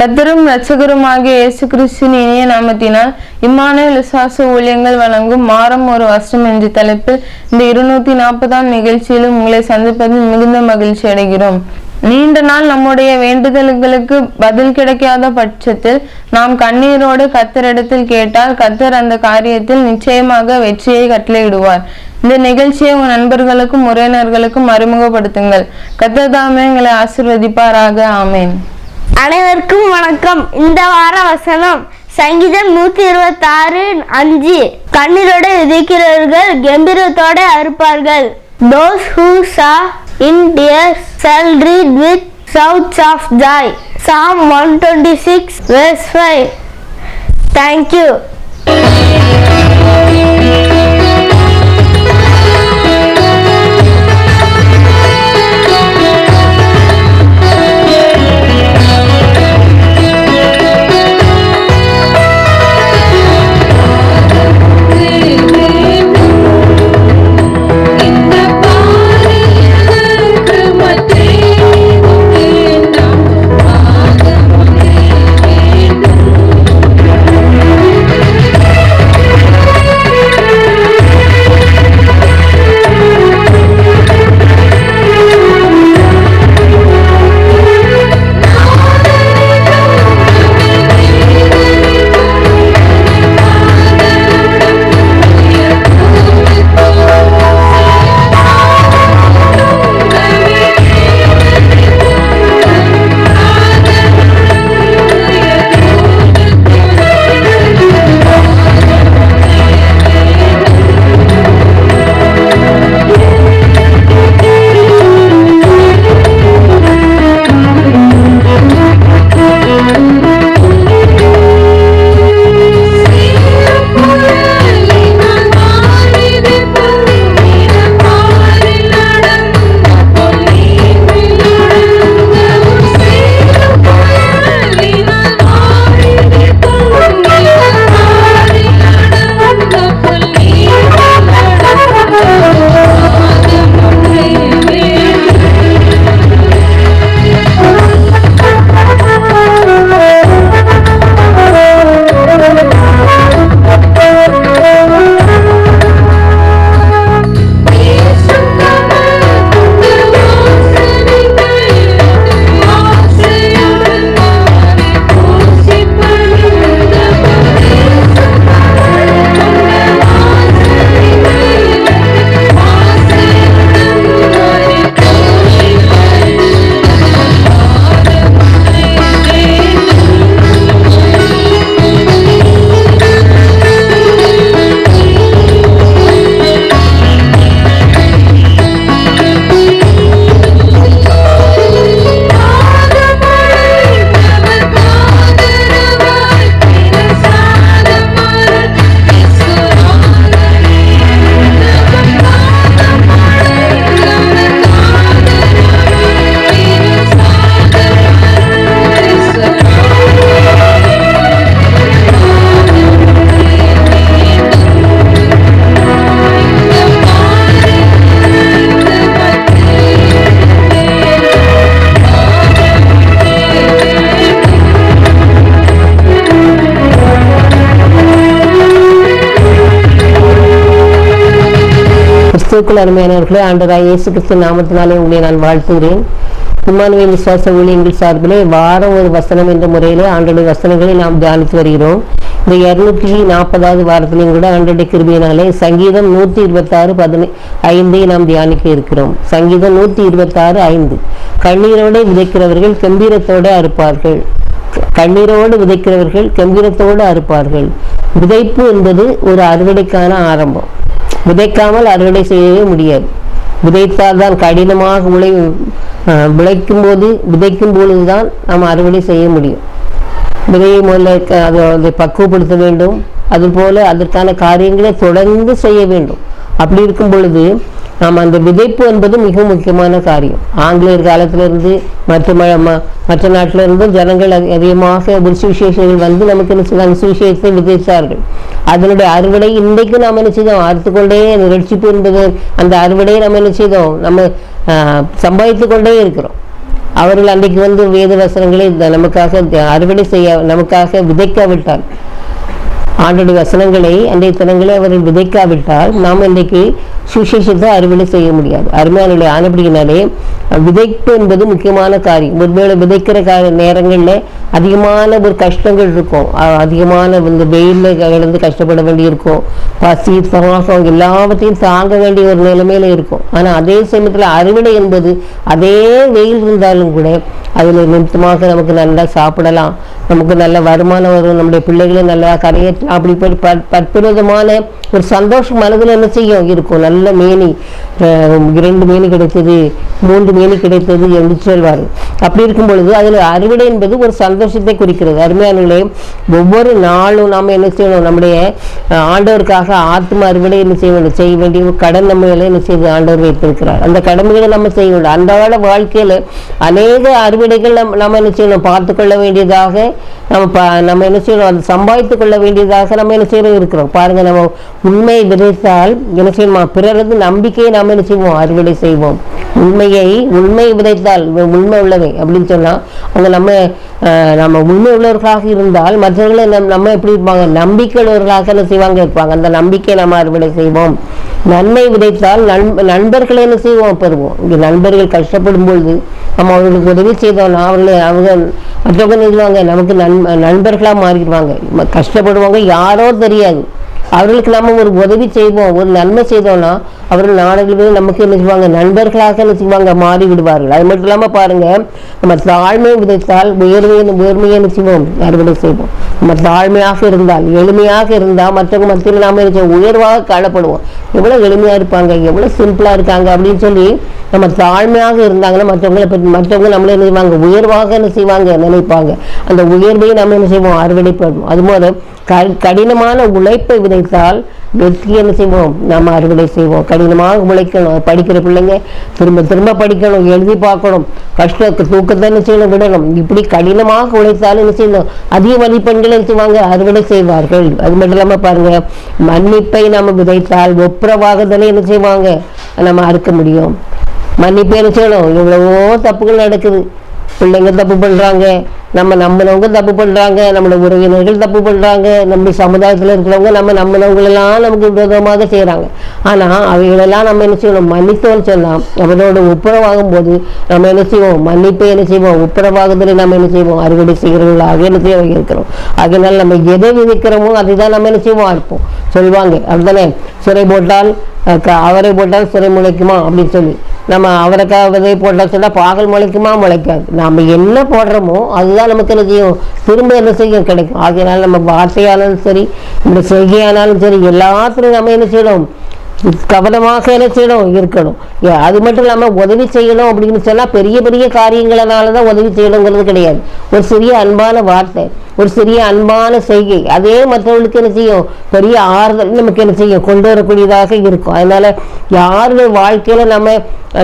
கத்தரும் இரட்சகருமாகிய இயேசு கிறிஸ்துவின் இனிய நாமத்தினால் இம்மான விசுவாச ஊழியங்கள் வழங்கும் மாறம் ஒரு வருஷம் என்ற தலைப்பில் இந்த இருநூத்தி நாற்பதாம் நிகழ்ச்சியிலும் உங்களை சந்திப்பதில் மிகுந்த மகிழ்ச்சி அடைகிறோம். நீண்ட நாள் நம்முடைய வேண்டுதல்களுக்கு பதில் கிடைக்காத பட்சத்தில் நாம் கண்ணீரோடு கத்தரிடத்தில் கேட்டால் கத்தர் அந்த காரியத்தில் நிச்சயமாக வெற்றியை கட்டளையிடுவார். இந்த நிகழ்ச்சியை உங்கள் நண்பர்களுக்கும் உறவினர்களுக்கும் அறிமுகப்படுத்துங்கள். கத்தர் தாமே எங்களை ஆசிர்வதிப்பாராக. ஆமேன். அனைவருக்கும் வணக்கம். இந்த வார வசனம் சங்கீதம் நூத்தி இருபத்தி ஆறு அஞ்சு. கண்ணீரோட விதைக்கிறவர்கள் கம்பீரத்தோட அறுப்பார்கள். Those who sow in tears shall reap with shouts of joy joy. Psalm 126 verse 5 thank you. இந்த கிறிஸ்துவுக்குள் அருமையானவர்களே ஆண்டராய் இயேசு கிறிஸ்து நாமத்தினாலே உங்களை நான் வாழ்த்துகிறேன். இம்மானுவேல் விசுவாச ஊழியங்கள் சார்பிலே வாரம் ஒரு வசனம் என்ற முறையிலே ஆண்டோடைய வசனங்களை நாம் தியானித்து வருகிறோம். இந்த இருநூற்றி நாற்பதாவது வாரத்திலையும் கூட ஆண்டோடைய கிருபியினாலே சங்கீதம் நூற்றி இருபத்தாறு பதினை ஐந்தை நாம் தியானிக்க இருக்கிறோம். சங்கீதம் நூற்றி இருபத்தாறு ஐந்து. கண்ணீரோடு விதைக்கிறவர்கள் கம்பீரத்தோடு அறுப்பார்கள். கண்ணீரோடு விதைக்கிறவர்கள் கம்பீரத்தோடு அறுப்பார்கள். விதைப்பு என்பது ஒரு அறுவடைக்கான ஆரம்பம். விதைக்காமல் அறுவடை செய்யவே முடியாது. விதைத்தால் தான் கடினமாக உழை விளைக்கும் போது விதைக்கும் பொழுதுதான் நாம் அறுவடை செய்ய முடியும். விதையை முதல்ல அதை அதை பக்குவப்படுத்த வேண்டும். அதுபோல் அதற்கான காரியங்களை தொடர்ந்து செய்ய வேண்டும். அப்படி இருக்கும் பொழுது நாம் அந்த விதைப்பு என்பது மிக முக்கியமான காரியம். ஆங்கிலேயர் காலத்திலிருந்து மற்ற மற்ற நாட்டில இருந்தும் ஜனங்கள் அதிகமாக ஒரு சுவிசேஷங்கள் வந்து நமக்கு என்ன செய்தாங்க? சுவிசேஷத்தை விதைத்தார்கள். அதனுடைய அறுவடை இன்றைக்கு நாம் என்ன செய்தோம்? அறுத்து கொண்டே ரட்சிப்பு என்பது அந்த அறுவடையை நம்ம என்ன செய்தோம்? நம்ம சம்பாதித்து கொண்டே இருக்கிறோம். அவர்கள் அன்றைக்கு வந்து வேத வசனங்களை நமக்காக அறுவடை செய்ய நமக்காக விதைக்காவிட்டால் ஆண்டோட வசனங்களை அன்றைய தினங்களை அவர்கள் விதைக்காவிட்டால் நாம் இன்றைக்கு சுசேஷத்தை அறுவடை செய்ய முடியாது. அருமையான ஆனப்படினாலே விதைப்பு என்பது முக்கியமான காரியம். ஒருவேளை விதைக்கிற கார நேரங்களில் அதிகமான ஒரு கஷ்டங்கள் இருக்கும். அதிகமான இந்த வெயிலில் கிடந்து கஷ்டப்பட வேண்டியிருக்கும். பசி சுவாசம் எல்லாவற்றையும் தாங்க வேண்டிய ஒரு நிலைமையில இருக்கும். ஆனால் அதே சமயத்தில் அறுவடை என்பது அதே வெயில் இருந்தாலும் கூட அதில் நிமித்தமாக நமக்கு நல்லா சாப்பிடலாம். நமக்கு நல்ல வருமானம் வரும். நம்முடைய பிள்ளைகளை நல்லா கரையேற்றலாம். அப்படி இப்படி ப- பற்புதமான ஒரு சந்தோஷம் மனதில் என்ன செய்யும்? இருக்கும். நல்ல மேனி இரண்டு மேனி கிடைத்தது மூன்று மேனி கிடைத்தது என்று சொல்வார் அப்படி இருக்கும் பொழுது அதில் அறுவடை என்பது ஒரு சந்தோஷத்தை குறிக்கிறது. அருமையானங்களே ஒவ்வொரு நாளும் நாம் என்ன செய்யணும்? நம்முடைய ஆண்டவருக்காக ஆத்ம அறுவடை என்ன செய்ய வேண்டும் செய்ய வேண்டிய கடன் நம்ம என்ன செய்து ஆண்டவர் வைத்திருக்கிறார். அந்த கடமைகளை நம்ம செய்ய வேண்டும். அன்றாட வாழ்க்கையில் அநேக அறுவடைகள் நம்ம நம்ம என்ன செய்யணும்? பார்த்து கொள்ள வேண்டியதாக நம்ம ப நம்ம என்ன செய்யணும்? அதை சம்பாதித்து கொள்ள வேண்டியதாக நம்ம என்ன செய்யணும்? இருக்கிறோம். பாருங்க நம்ம உண்மை விதைத்தால் என்ன செய்யணுமா? பிறரது நம்பிக்கையை நாம் என்ன செய்வோம்? அறுவடை செய்வோம். உண்மையை உண்மை விதைத்தால் உண்மை உள்ளவை அப்படின்னு சொன்னால் அவங்க நம்ம நம்ம உண்மை உள்ளவர்களாக இருந்தால் மற்றவர்களை நம் நம்ம எப்படி இருப்பாங்க? நம்பிக்கையுள்ளவர்களாக என்ன செய்வாங்க இருப்பாங்க அந்த நம்பிக்கையை நம்ம அறுவடை செய்வோம். நன்மை விதைத்தால் நண் நண்பர்களை என்ன செய்வோம்? பெறுவோம். இங்கே நண்பர்கள் கஷ்டப்படும் பொழுது நம்ம அவர்களுக்கு உதவி செய்தோம்னா அவர்களை அவங்க மற்றவங்க நிறுவாங்க நமக்கு நண் நண்பர்களாக மாறிடுவாங்க. கஷ்டப்படுவாங்க யாரோ தெரியாது. அவர்களுக்கு நம்ம ஒரு உதவி செய்வோம் ஒரு நன்மை செய்தோம்னா அவர்கள் நாடுகளே நமக்கு என்ன செய்வாங்க? நண்பர்களாக என்ன செய்வாங்க? மாறி விடுவார்கள் அது மட்டும் இல்லாமல் பாருங்க நம்ம தாழ்மை விதைத்தால் உயர்வையை உயர்மையை என்ன செய்வோம்? அறுவடை செய்வோம். நம்ம தாழ்மையாக இருந்தால் எளிமையாக இருந்தால் மற்றவங்க மத்தியில் நாம என்ன உயர்வாக காணப்படுவோம். எவ்வளோ எளிமையாக இருப்பாங்க? எவ்வளோ சிம்பிளாக இருக்காங்க? அப்படின்னு சொல்லி நம்ம தாழ்மையாக இருந்தாங்கன்னா மற்றவங்களை பற்றி மற்றவங்க நம்மளை என்ன செய்வாங்க? உயர்வாக என்ன செய்வாங்க? நினைப்பாங்க. அந்த உயர்வையை நம்ம என்ன செய்வோம்? அறுவடை பண்ணுவோம் அது க கடினமான உழைப்பை விதைத்தால் வெற்றி என்ன செய்வோம்? நாம் அறுவடை செய்வோம். கடினமாக உழைக்கணும். படிக்கிற பிள்ளைங்க திரும்ப திரும்ப படிக்கணும். எழுதி பார்க்கணும். கஷ்ட தூக்கத்தை என்ன செய்யணும்? விடணும். இப்படி கடினமாக உழைத்தாலும் என்ன செய்யணும்? அதிக மதிப்பெண்கள் என்ன செய்வாங்க? அறுவடை செய்வார்கள். அது மட்டும் இல்லாமல் பாருங்க மன்னிப்பை நம்ம விதைத்தால் ஒப்புரவாகுதலை என்ன செய்வாங்க? நம்ம அறுக்க முடியும். மன்னிப்பு என்ன செய்யணும்? எவ்வளவோ தப்புகள் நடக்குது. பிள்ளைங்க தப்பு பண்ணுறாங்க நம்ம நம்மளவங்க தப்பு பண்ணுறாங்க நம்மளோட உறவினர்கள் தப்பு பண்ணுறாங்க நம்ம சமுதாயத்தில் இருக்கிறவங்க நம்ம நம்மளவங்களெல்லாம் நமக்கு விரோதமாக செய்கிறாங்க ஆனால் அவைகளெல்லாம் நம்ம என்ன செய்யணும்? மன்னித்தோன்னு சொன்னால் அவரோட ஒப்புரவாகும் போது நம்ம என்ன செய்வோம்? மன்னிப்பை என்ன செய்வோம்? ஒப்புரவாகுதலை நம்ம என்ன செய்வோம்? அறுவடை செய்கிறவர்களாக என்ன செய்ய இருக்கிறோம் அதனால் நம்ம எதை விதைக்கிறோமோ அதை தான் நம்ம என்ன செய்வோம்? அறுப்போம். சொல்லுவாங்க அப்படிதானே சிறை போட்டால் அவரை போட்டால் சிறை முளைக்குமா? அப்படின்னு சொல்லி. நம்ம அவரைக்காய் விதை போட்டால் சொன்னால் பாகல் முளைக்குமா? முளைக்காது. நம்ம என்ன போடுறோமோ அதுதான் நமக்கு என்ன செய்யும் திரும்ப என்ன செய்யும்? கிடைக்கும். ஆகையினால நம்ம வார்த்தையானாலும் சரி இந்த செய்கையானாலும் சரி எல்லாத்துலையும் நம்ம என்ன செய்யணும்? கவனமாக என்ன செய்யணும்? இருக்கணும். ஏ, அது மட்டும் இல்லாமல் உதவி செய்யணும் அப்படின்னு சொன்னால் பெரிய பெரிய காரியங்களனால தான் உதவி செய்யணுங்கிறது கிடையாது. ஒரு சிறிய அன்பான வார்த்தை. ஒரு சிறிய அன்பான செய்கை. அதே மற்றவர்களுக்கு என்ன செய்யும்? பெரிய ஆறுதல் நமக்கு என்ன செய்யும்? கொண்டு வரக்கூடியதாக இருக்கும். அதனால யாருடைய வாழ்க்கையில நம்ம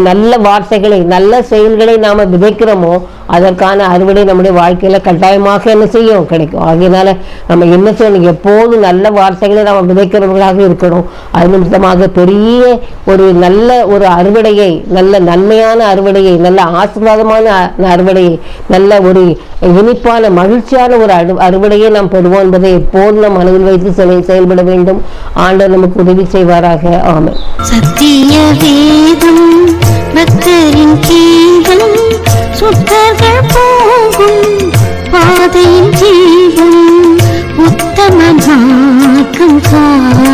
நல்ல வார்த்தைகளை நல்ல செயல்களை நாம விதைக்கிறோமோ அதற்கான அறுவடை நம்முடைய வாழ்க்கையில் கட்டாயமாக என்ன செய்யும்? கிடைக்கும். ஆகையினால நம்ம என்ன செய்யணும்? எப்போதும் நல்ல வார்த்தைகளை நம்ம விதைக்கிறவர்களாக இருக்கணும். அது நிமித்தமாக பெரிய ஒரு நல்ல ஒரு அறுவடையை நல்ல நன்மையான அறுவடையை நல்ல ஆசீர்வாதமான அறுவடையை நல்ல ஒரு இனிப்பான மகிழ்ச்சியான ஒரு அறு அறுவடையை நாம் பெறுவோம் என்பதை எப்போதும் நம் மனதில் வைத்து செயல் செயல்பட வேண்டும். ஆண்டவர் நமக்கு உதவி செய்வாராக. ஆமை சத்திய வேதம் பக்தரின் கீதம் சுற்றர்கள் போகும் பாதையின் ஜீவன் உத்தம மார்க்கம் காணும்.